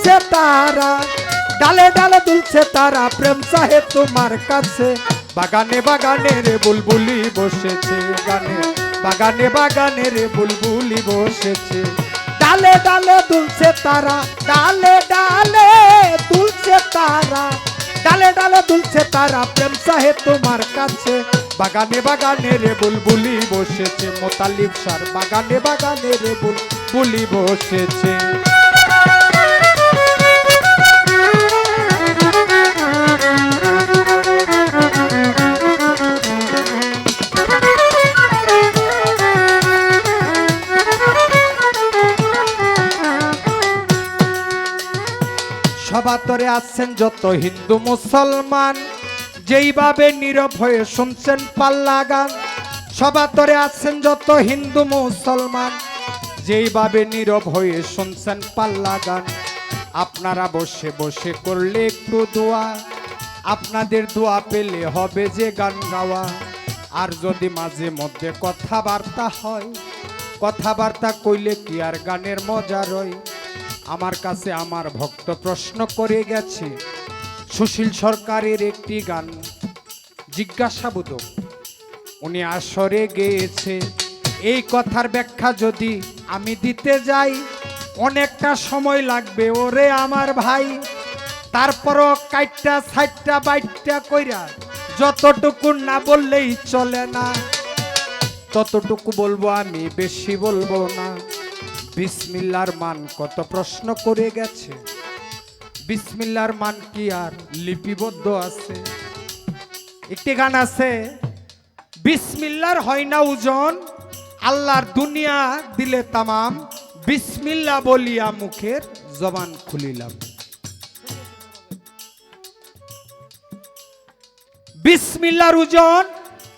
দুলছে তারা, ডালে ডালে দুলছে তারা, প্রেম চাহে তোমার কাছে। বাগানে বাগানে রে বুলবুলি বসেছে, গানে, বাগানে বাগানে রে বুলবুলি বসেছে। ডালে ডালে দুলছে তারা, ডালে ডালে দুলছে তারা, ডালে ডালে দুলছে তারা, প্রেম চাহে তোমার কাছে। বাগানে বাগানে রে বুলবুলি বসেছে, মোতালিব সার, বাগানে বাগানে রে বুলবুলি বসেছে। আছেন যত হিন্দু মুসলমান, যেইভাবে নীরব হয়ে শুনছেন পাল্লা গান, সবাতরে আছেন যত হিন্দু মুসলমান, যেইভাবে নীরব হয়ে শুনছেন পাল্লা গান। আপনারা বসে বসে করলে একটু দোয়া, আপনাদের দোয়া পেলে হবে যে গান গাওয়া। আর যদি মাঝে মধ্যে কথাবার্তা হয়, কথাবার্তা কইলে কি আর গানের মজা রয়? আমার কাছে আমার ভক্ত প্রশ্ন করে গেছে, সুশীল সরকারের একটি গান জিজ্ঞাসাবোধক। উনি আসরে গেয়েছে, এই কথার ব্যাখ্যা যদি আমি দিতে যাই, অনেকটা সময় লাগবে। ওরে আমার ভাই, তারপরও কাইটটা, সাইটটা, বাইটটা কইরা যতটুকু না বললেই চলে না। ততটুকু বলব আমি, বেশি বলব না। বিসমিল্লার মান কত প্রশ্ন করে গেছে। বিসমিল্লার মান কি আর লিপিবদ্ধ আছে? একটি গান আছে, বিসমিল্লার হয় না ওজন, আল্লাহর দুনিয়া দিলে তামাম, বিসমিল্লা বলিয়া মুখের জবান খুলিলাম। বিসমিল্লার ওজন,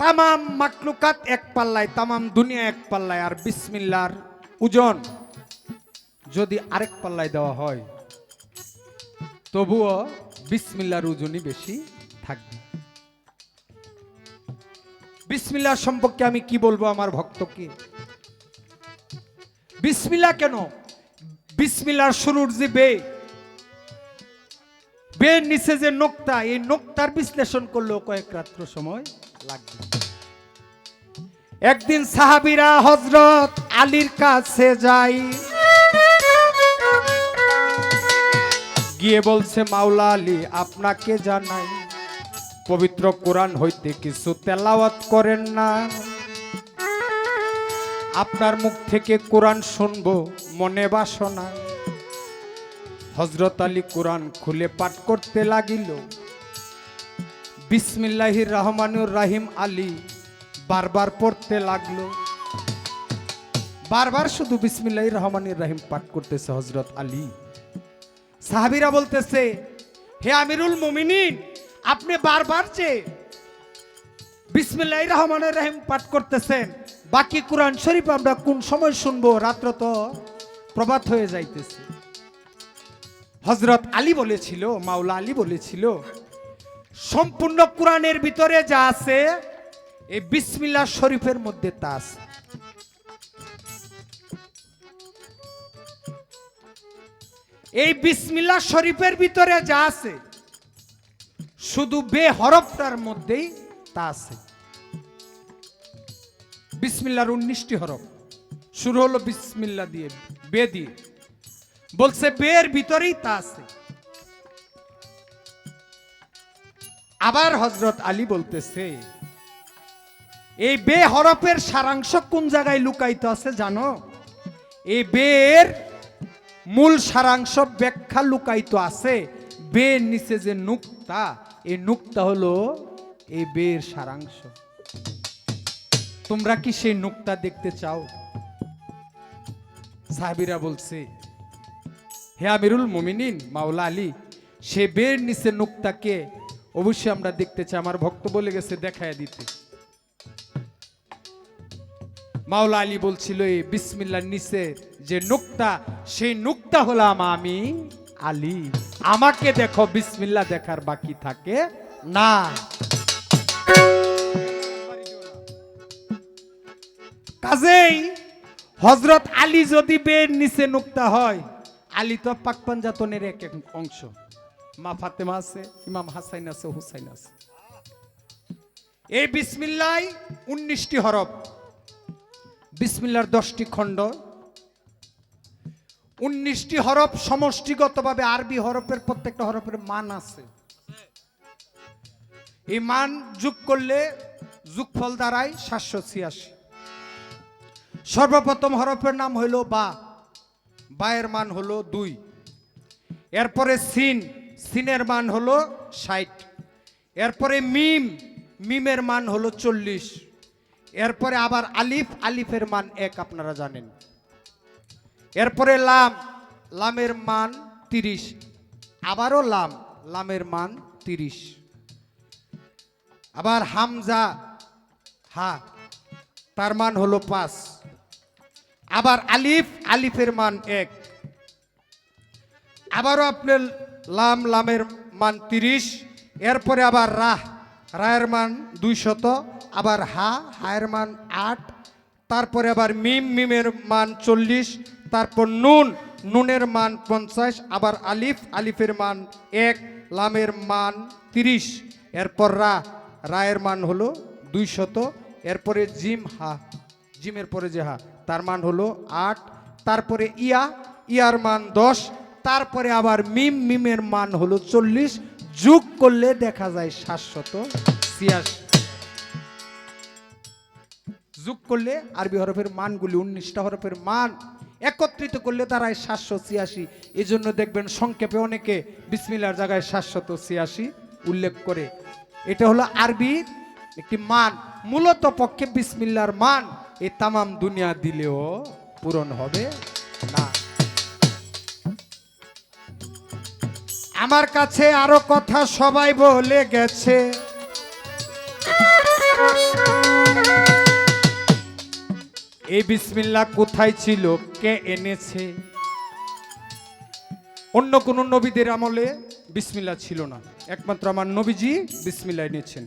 তামাম মাকলুকাত এক পাল্লায়, তামাম দুনিয়া এক পাল্লায়, আর বিসমিল্লার ওজন যদি আরেক পাল্লায় দেওয়া হয়, তবুও বিসমিল্লার ওজনই বেশি থাকবে। বিসমিল্লার সম্পর্কে আমি কি বলব আমার ভক্তকে? বিসমিল্লা কেন? বিসমিল্লার শুরুর যে বে, বের নিচে যে নোক্তা, এই নোক্তার বিশ্লেষণ করলেও কয়েক রাত্র সময় লাগবে। একদিন সাহাবিরা হজরত আলীর কাছে যাই গিয়ে বলছে, মাওলা আলী, আপনাকে জানাই, পবিত্র কোরআন হইতে কিছু তেলাওয়াত করেন না। আপনার মুখ থেকে কোরআন শুনব, মনে বাসনা। হজরত আলী কোরআন খুলে পাঠ করতে লাগিল। বিসমিল্লাহির রহমানুর রাহিম আলী বারবার পড়তে লাগল। বারবার শুধু বিসমিল্লাহির রহমানুর রাহিম পাঠ করতেছে হজরত আলী। সাহাবিরা বলতেছে, হে আমিরুল মুমিনিন, আপনি বারবার যে বিসমিল্লাহির রহমানুর রাহিম পাঠ করতেছেন, বাকি কোরআন শরীফ আমরা কোন সময় শুনব? রাত্র তো প্রভাত হয়ে যাইতেছে। হজরত আলী বলেছিল, মাওলা আলী বলেছিল, সম্পূর্ণ কোরআনের ভিতরে যা আছে, এই বিসমিল্লাহ শরীফের মধ্যে তা আছে। এই বিসমিল্লাহ শরীফের ভিতরে যা আছে, শুধু বে হরফটার মধ্যেই তা আছে। বিসমিল্লার উনিশটি হরফ। শুরু হলো বিসমিল্লা দিয়ে, বে দিয়ে। বলছে, বের ভিতরেই তা আছে। আবার হজরত আলী বলতেছে, এই বে হরফের সারাংশ কোন জায়গায় লুকাইতে আছে জানো? এই বের মূল সারাংশ ব্যাখ্যা লুকাইতো আছে। বের নিচে যে নুক্তা, এই নুক্তা হলো এই বের সারাংশ। তোমরা কি সেই নুক্তা দেখতে চাও? সাহাবিরা বলছে, হে আমিরুল মুমিনিন, মাওলা আলী, সে বের নিচে নুক্তাকে অবশ্যই আমরা দেখতে চাই। আমার ভক্ত বলে গেছে, দেখায় দিতে। মাওলা আলী বলছিল, এই বিসমিল্লার নিচে যে নুক্তা, সেই নুক্তা হলাম আমি। আলী, আমাকে দেখো বিসমিল্লা দেখার বাকি থাকে না। কাজেই হজরত আলী যদি বের নিচে নুক্তা হয়, আলী তো পাক পাঞ্জাতনের এক এক অংশ। মা ফাতেমা আছে, ইমাম হাসাইন আছে, হুসাইন আছে। এই বিসমিল্লাই উনিশটি হরফ। বিসমিল্লার দশটি খণ্ড। উনিশটি হরফ সমষ্টিগতভাবে আরবি হরফের প্রত্যেকটা হরফের মান আছে। এই মান যোগ করলে যোগফল দ্বারাই সাতশো ছিয়াশি। সর্বপ্রথম হরফের নাম হইল বা। বায়ের মান হলো দুই। এরপরে সিন, সিনের মান হলো ষাট। এরপরে মিম, মিমের মান হলো চল্লিশ। এরপরে আবার আলিফ, আলিফের মান এক, আপনারা জানেন। এরপরে লাম, লামের মান তিরিশ। আবারও লাম, লামের মান তিরিশ। আবার হামজা, হা, তার মান হলো পাঁচ। আবার আলিফ, আলিফের মান এক। আবারও আপনার লাম, লামের মান তিরিশ। এরপরে আবার রাহ, রায়ের মান দুইশত। আবার হা, হায়ের মান আট। তারপরে আবার মিম, মিমের মান চল্লিশ। তারপর নুন। নুনের মান পঞ্চাশ, আবার আলিফ, আলিফের মান এক, লামের মান তিরিশ। এরপর রা, রায়ের মান হলো দুইশত। এরপরে জিম, হা, জিমের পরে যে হা, তার মান হলো আট। তারপরে ইয়া, ইয়ার মান দশ। তারপরে আবার মিম, মিমের মান হলো চল্লিশ। যোগ করলে দেখা যায় সাতশত ছিয়াশি। যোগ করলে আরবি হরফের মানগুলি উনিশটা হরফের মান একত্রিত করলে দাঁড়ায় সাতশো ছিয়াশি। এই জন্য দেখবেন সংক্ষেপে অনেকে বিসমিল্লার জায়গায় সাতশত ছিয়াশি উল্লেখ করে। এটা হলো আরবি একটি মান। মূলত পক্ষে বিসমিল্লার মান এই তামাম দুনিয়া দিলেও পূরণ হবে না। আমার কাছে আরও কথা সবাই বলে গেছে। এই বিসমিল্লা কোথায় ছিল? কে এনেছে? অন্য কোন নবীদের আমলে বিসমিল্লা ছিল না। একমাত্র আমার নবীজি বিসমিল্লা এনেছেন।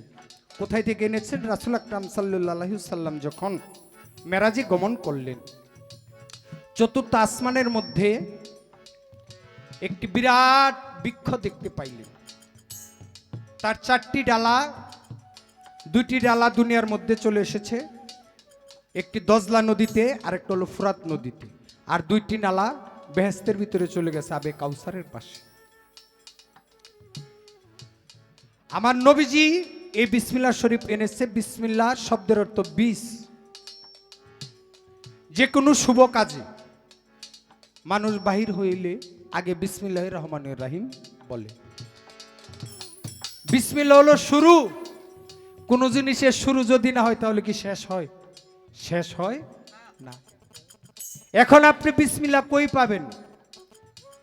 কোথায় থেকে এনেছেন? রাসুল আকরাম সাল্লাহ সাল্লাম যখন মেরাজি গমন করলেন, চতুর্থ আসমানের মধ্যে একটি বিরাট বৃক্ষ দেখতে পাইলেন। তার চারটি ডালা, দুইটি ডালা দুনিয়ার মধ্যে চলে এসেছে। একটি দজলা নদীতে আর একটা হলো ফুরাত নদীতে। আর দুইটি নালা বেহেস্তের ভিতরে চলে গেছে আবে কাউসারের পাশে। আমার নবীজি এই বিসমিল্লা শরীফ এনেছে বিসমিল্লা শব্দের অর্থ বিষ। যে কোনো শুভ কাজে মানুষ বাহির হইলে আগে বিসমিল্লাহ রহমানুর রাহিম বলে। বিসমিল্লা হলো শুরু। কোনো জিনিসের শুরু যদি না হয় তাহলে কি শেষ হয়? শেষ হয়? না। এখন আপনি বিসমিল্লা কই পাবেন?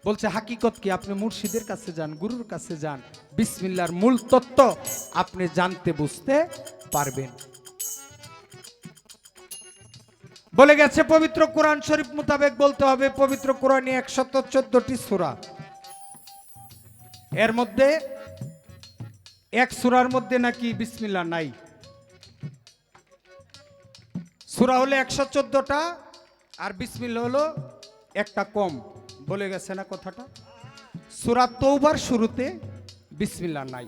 বলছে, হাকিকত কি? আপনি মুর্শিদের কাছে যান, গুরুর কাছে যান। বিসমিল্লার মূল তত্ত্ব আপনি জানতে বুঝতে পারবেন। বলে গেছে, পবিত্র কোরআন শরীফ মোতাবেক বলতে হবে, পবিত্র কোরআনে একশত চোদ্দটি সুরা। এর মধ্যে এক সুরার মধ্যে নাকি বিসমিল্লা নাই? সুরা হলো একশো চোদ্দটা আর বিসমিল্লা হলো একটা কম। বলে গেছে না কথাটা? সুরা তৌবার শুরুতে বিসমিল্লা নাই।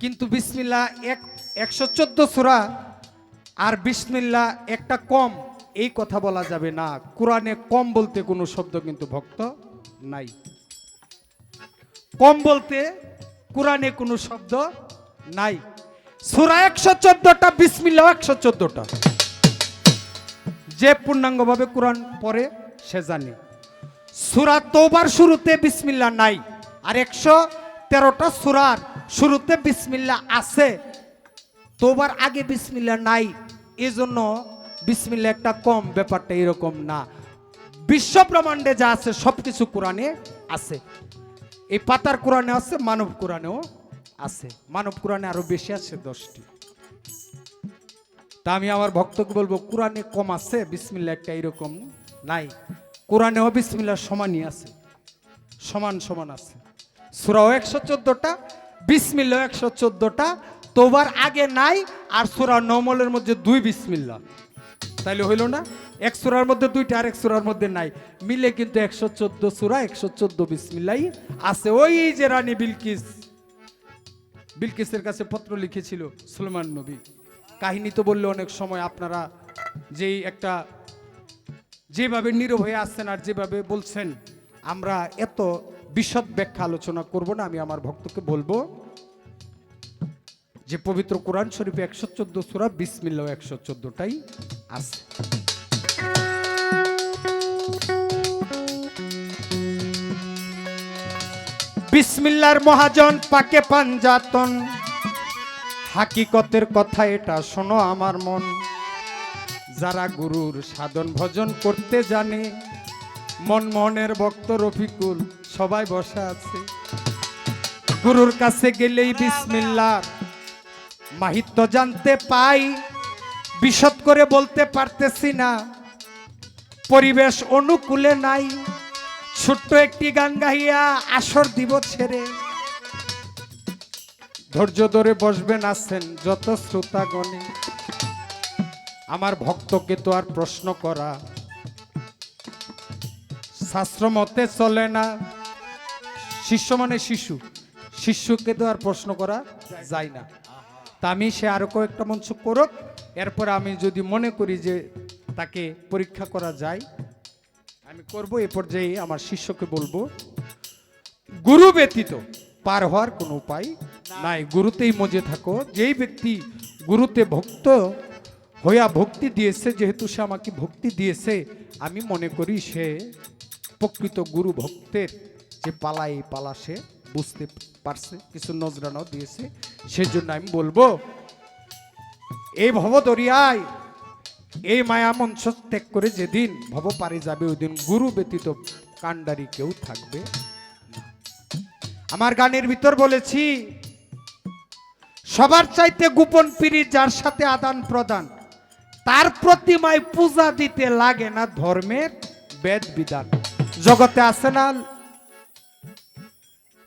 কিন্তু বিসমিল্লা এক, একশো চোদ্দ সুরা আর বিসমিল্লা একটা কম, এই কথা বলা যাবে না। কোরআনে কম বলতে কোনো শব্দ কিন্তু ভক্ত নাই। কম বলতে কোরআনে কোনো শব্দ নাই। সুরা একশো চোদ্দটা বিসমিল্লা একশো চোদ্দটা। যে পূর্ণাঙ্গভাবে কোরআন পড়ে, সে জানে। সুরা তোবার শুরুতে বিসমিল্লা নাই, আর একশো তেরোটা সুরার শুরুতে বিসমিল্লা আছে। তোবার আগে বিসমিল্লা নাই, এজন্য বিসমিল্লা একটা কম, ব্যাপারটা এরকম না। বিশ্ব ব্রহ্মাণ্ডে যা আছে সব কিছু কোরআনে আছে। এই পাতার কোরআনে আছে, মানব কোরআনেও আছে। মানব কোরআনে আরও বেশি আছে দশটি। তা আমি আমার ভক্তকে বলব, কোরআনে কম আছে বিসমিল্লা একটা এরকম নাই। কোরআনেও বিসমিল্লার সমানই আছে। সমান সমান আছে। সুরাও একশো চোদ্দটা বিসমিল্লা একশো চোদ্দটা, তোবার আগে নাই আর সুরা নমলের মধ্যে দুই বিসমিল্লা তাইলে হইল না, এক সুরার মধ্যে দুইটা আর এক সুরার মধ্যে নাই। মিলে কিন্তু একশো চোদ্দ সুরা, একশো চোদ্দ বিসমিল্লাই আছে। ওই যে রানী বিলকিস। বিলকিসের কাছে পত্র লিখেছিল সুলমান নবী। কাহিনী তো বললে অনেক সময় আপনারা যেই একটা যেভাবে নীরব হয়ে আসছেন আর যেভাবে বলছেন, আমরা এত বিশদ ব্যাখ্যা আলোচনা করব না, আমি আমার ভক্তকে বলব যে পবিত্র কোরআন শরীফে একশো চোদ্দ সুরা বিসমিল্লা একশো চোদ্দটাই আছে। বিসমিল্লার মহাজন পাকে পাঞ্জাতন। হাকিকতের কথা এটা, শোনো আমার মন। যারা গুরুর সাধন ভজন করতে জানে, মন মনের ভক্ত রফিকুল সবাই বসে আছে। গুরুর কাছে গেলেই বিসমিল্লার মাহিত্য জানতে পাই, বিশদ করে বলতে পারতেছি না। পরিবেশ অনুকূলে নাই। ছোট্ট একটি গান গাইয়া আসর দিব ছেড়ে। ধৈর্য ধরে বসবেন আছেন যত শ্রোতাগণে। আমার ভক্তকে তো আর প্রশ্ন করা। শাস্ত্র মতে চলে না। শিষ্য মানে শিশু। শিষ্যকে তো আর প্রশ্ন করা যায় না। তা আমি সে আরও কয়েকটা মঞ্চ করুক। এরপর আমি যদি মনে করি যে তাকে পরীক্ষা করা যায় আমি করব এ পর্যায়ে আমার শিষ্যকে বলব, গুরু ব্যতীত পার হওয়ার কোনো উপায় নাই। গুরুতেই মজে থাকো। যেই ব্যক্তি গুরুতে ভক্ত হইয়া ভক্তি দিয়েছে, যেহেতু সে আমাকে ভক্তি দিয়েছে, আমি মনে করি সে প্রকৃত গুরু ভক্তের যে পালা, এই পালা সে বুঝতে পারছে, কিছু নজরানাও দিয়েছে। সেজন্য আমি বলব এই ভবদরিয়ায় এই মায়া মঞ্চ ত্যাগ করে যেদিন ভব পারে যাবে ওই দিন গুরু ব্যতীত কাণ্ডারি কেউ থাকবে আমার গানের ভিতর বলেছি, সবার চাইতে গোপন পিড়ি যার সাথে আদান প্রদান, তার প্রতিমায় পূজা দিতে লাগে না ধর্মের বেদ বিধান। জগতে আছে না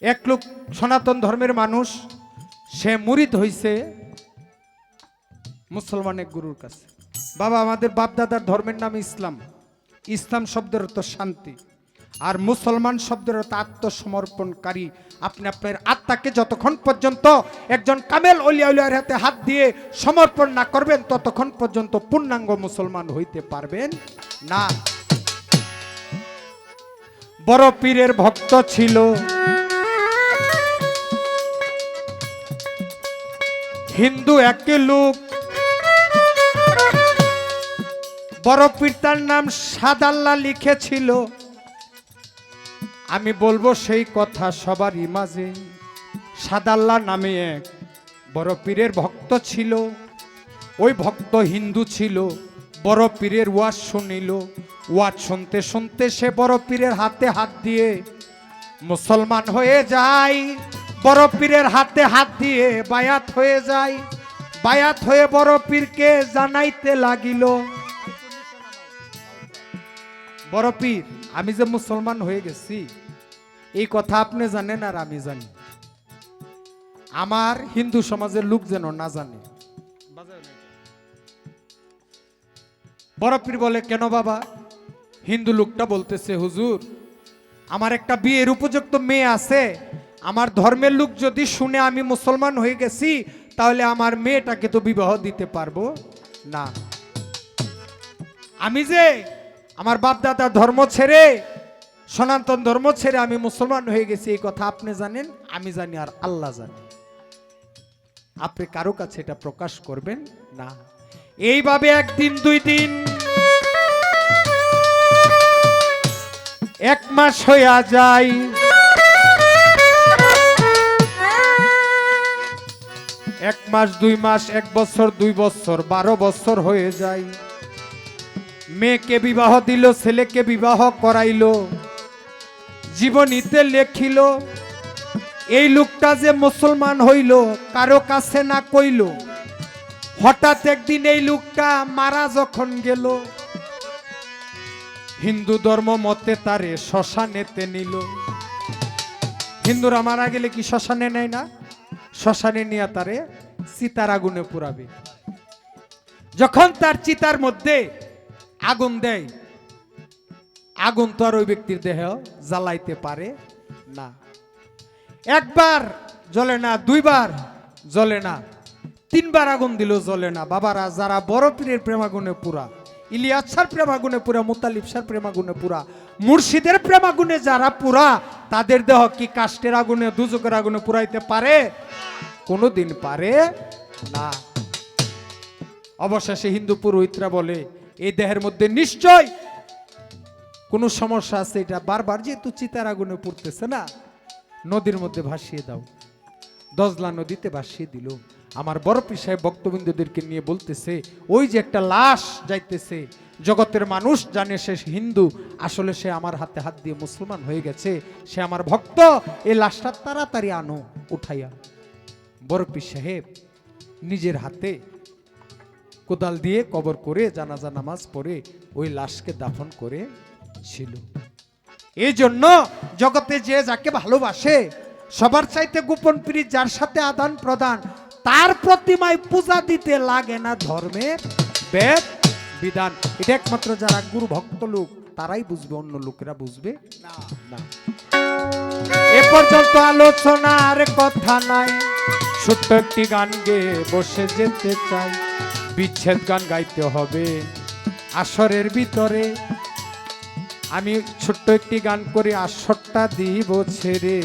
এক লোক সনাতন ধর্মের মানুষ, সে মুরিদ হইছে মুসলমানের গুরুর কাছে। বাবা, আমাদের বাপদাদার ধর্মের নাম ইসলাম। ইসলাম শব্দের অর্থ শান্তি। আর মুসলমান শব্দের অর্থ আত্মসমর্পণকারী। আপনি আপনার আত্মাকে যতক্ষণ পর্যন্ত একজন কামেল অলিয়া উলিয়ার হাতে হাত দিয়ে সমর্পণ না করবেন, ততক্ষণ পর্যন্ত পূর্ণাঙ্গ মুসলমান হইতে পারবেন না। বড় পীরের ভক্ত ছিল। হিন্দু একই লোক বড় পীরতার নাম সাদাল্লা লিখেছিল। আমি বলব সেই কথা সবারই মাঝে। সাদাল্লা নামে এক বড় পীরের ভক্ত ছিল। ওই ভক্ত হিন্দু ছিল। বড় পীরের ওয়াজ শুনিল। ওয়াজ শুনতে শুনতে সে বড় পীরের হাতে হাত দিয়ে মুসলমান হয়ে যায়। বড় পীরের হাতে হাত দিয়ে বায়াত হয়ে যায়। বায়াত হয়ে বড় পীরকে জানাইতে লাগিল। বড় পীর, আমি যে মুসলমান হয়ে গেছি, এই কথা আপনি জানেন আর আমি জানি। আমার হিন্দু সমাজের লোক যেন না জানে। বড় পীর বলে, কেন বাবা? হিন্দু লোকটা বলতেছে, হুজুর, আমার একটা বিয়ের উপযুক্ত মেয়ে আছে। আমার ধর্মের লোক যদি শুনে আমি মুসলমান হয়ে গেছি, তাহলে আমার মেয়েটাকে তো বিবাহ দিতে পারব না। আমি যে আমার বাপ দাদা ধর্ম ছেড়ে, সনাতন ধর্ম ছেড়ে আমি মুসলমান হয়ে গেছি, এই কথা আপনি জানেন, আমি জানি আর আল্লাহ জানে। আপনি কারও কাছে এটা প্রকাশ করবেন না। এইভাবে একদিন, দুই দিন, এক মাস হইয়া যায়। এক মাস, দুই মাস, এক বছর, দুই বছর, বারো বছর হয়ে যায়। মেয়েকে বিবাহ দিল, ছেলেকে বিবাহ করাইল। জীবনীতে লেখিল, এই লোকটা যে মুসলমান হইল, কারও কাছে না কইল। হঠাৎ একদিন এই লোকটা মারা যখন গেল, হিন্দু ধর্ম মতে তারে শ্মশানেতে নিল। হিন্দুরা মারা গেলে কি শ্মশানে নেয় না? শ্মশানে নিয়ে তারে চিতার আগুনে পুরাবে। যখন তার চিতার মধ্যে আগুন দেয়। আগুন তো আর ওই ব্যক্তির দেহ জ্বালাইতে পারে না। একবার জ্বলে না, দুইবার জ্বলে না, তিনবার আগুন দিল জ্বলে না। বাবারা, যারা বড় পীরের প্রেমাগুনে পুরা ইলিয়াসার প্রেমাগুনে পুরা মুতালিফসার প্রেমাগুনে পুরা, মুর্শিদের প্রেমাগুনে যারা পুরা, তাদের দেহ কি কাষ্টের আগুনে দুজকের আগুনে পুরাইতে পারে? কোনোদিন পারে না। অবশেষে হিন্দু পুরোহিতরা বলে এই দেহের মধ্যে নিশ্চয় কোনো সমস্যা আছে, এটা বারবার যেহেতু চিতার আগুনে পড়তেছে না, নদীর মধ্যে ভাসিয়ে দাও। দজলা নদীতে ভাসিয়ে দিল। আমার বড় পিসায় ভক্তবৃন্দদেরকে নিয়ে বলতেছে, ওই যে একটা লাশ যাইতেছে, জগতের মানুষ জানে সে হিন্দু, আসলে সে আমার হাতে হাত দিয়ে মুসলমান হয়ে গেছে, সে আমার ভক্ত এই লাশটা তাড়াতাড়ি আনো, উঠাইয়া। বড় পীর সাহেব নিজের হাতে কোদাল দিয়ে কবর করে জানাজা নামাজ পড়ে ওই লাশকে দাফন করে ছিল। এই জন্য জগতে যে যাকে ভালোবাসে, সবার চাইতে গোপন প্রীত যার সাথে আদান প্রদান, তার প্রতিমায় পূজা দিতে লাগে না ধর্মের বেদ, বিধান। এটা একমাত্র যারা গুরু ভক্ত লোক, তারাই বুঝবে, অন্য লোকেরা বুঝবে না। এ পর্যন্ত আলোচনার কথা নাই। ছোট্ট একটি গান গেয়ে বসে যেতে চাই। বিচ্ছেদ গান গাইতে হবে। আসরের ভিতরে আমি ছোট্ট একটি গান করে আসরটা দিব ছেড়ে।